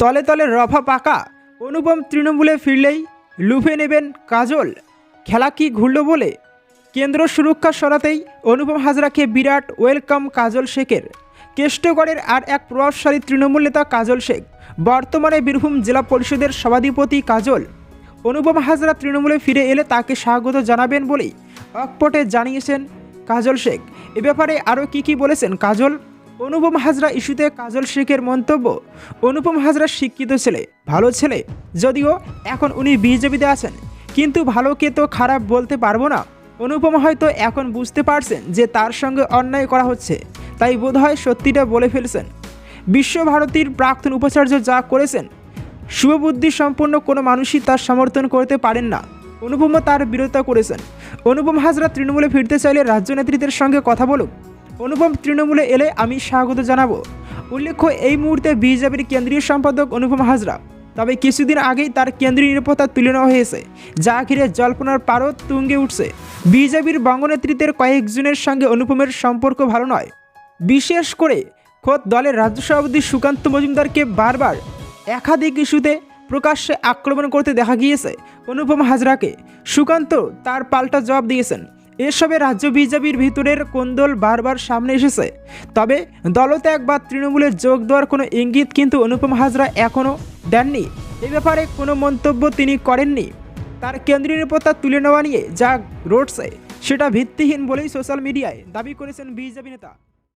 তলে তলে রফা পাকা। অনুপম তৃণমূলে ফিরলেই লুফে নেবেন কাজল। খেলা কি ঘুরল বলে? কেন্দ্র সুরক্ষা সরাতেই অনুপম হাজরাকে বিরাট ওয়েলকাম কাজল শেখের। কেষ্টগড়ের আর এক প্রভাবশালী তৃণমূল নেতা কাজল শেখ। বর্তমানে বীরভূম জেলা পরিষদের সভাধিপতি কাজল। অনুপম হাজরা তৃণমূলে ফিরে এলে তাকে স্বাগত জানাবেন বলেই অকপটে জানিয়েছেন কাজল শেখ। এ ব্যাপারে আরও কী কী বলেছেন কাজল? অনুপম হাজরা ইস্যুতে কাজল শেখের মন্তব্য, অনুপম হাজরা শিক্ষিত ছেলে, ভালো ছেলে, যদিও এখন উনি বিজেপিতে আছেন, কিন্তু ভালোকে তো খারাপ বলতে পারব না। অনুপম হয়তো এখন বুঝতে পারছেন যে তার সঙ্গে অন্যায় করা হচ্ছে, তাই বোধহয় সত্যিটা বলে ফেলছেন। বিশ্বভারতীর প্রাক্তন উপাচার্য যা করেছেন, শুভবুদ্ধি সম্পন্ন কোনো মানুষই তার সমর্থন করতে পারেন না। অনুপমও তার বিরোধিতা করেছেন। অনুপম হাজরা তৃণমূলে ফিরতে চাইলে রাজ্য নেতৃত্বের সঙ্গে কথা বলুক। অনুপম তৃণমূলে এলে আমি স্বাগত জানাব। উল্লেখ্য, এই মুহূর্তে বিজেপির কেন্দ্রীয় সম্পাদক অনুপম হাজরা। তবে কিছুদিন আগেই তার কেন্দ্রীয় নিরাপত্তা তুলে নেওয়া হয়েছে। যা ঘিরে জল্পনার পারদ তুঙ্গে উঠছে। বিজেপির বঙ্গ নেতৃত্বের কয়েকজনের সঙ্গে অনুপমের সম্পর্ক ভালো নয়। বিশেষ করে খোদ দলের রাজ্য সভাপতি সুকান্ত মজুমদারকে বারবার একাধিক ইস্যুতে প্রকাশ্যে আক্রমণ করতে দেখা গিয়েছে অনুপম হাজরাকে। সুকান্ত তার পাল্টা জবাব দিয়েছেন। এসবে রাজ্য বিজেপির ভিতরের কোন্দল বারবার সামনে এসেছে। তবে দলত্যাগ বা তৃণমূলে যোগ দেওয়ার কোনো ইঙ্গিত কিন্তু অনুপম হাজরা এখনও দেননি। এ ব্যাপারে কোনো মন্তব্য তিনি করেননি। তার কেন্দ্রীয় নিরাপত্তা তুলে নেওয়া নিয়ে যা রোডসে সেটা ভিত্তিহীন বলেই সোশ্যাল মিডিয়ায় দাবি করেছেন বিজেপি নেতা।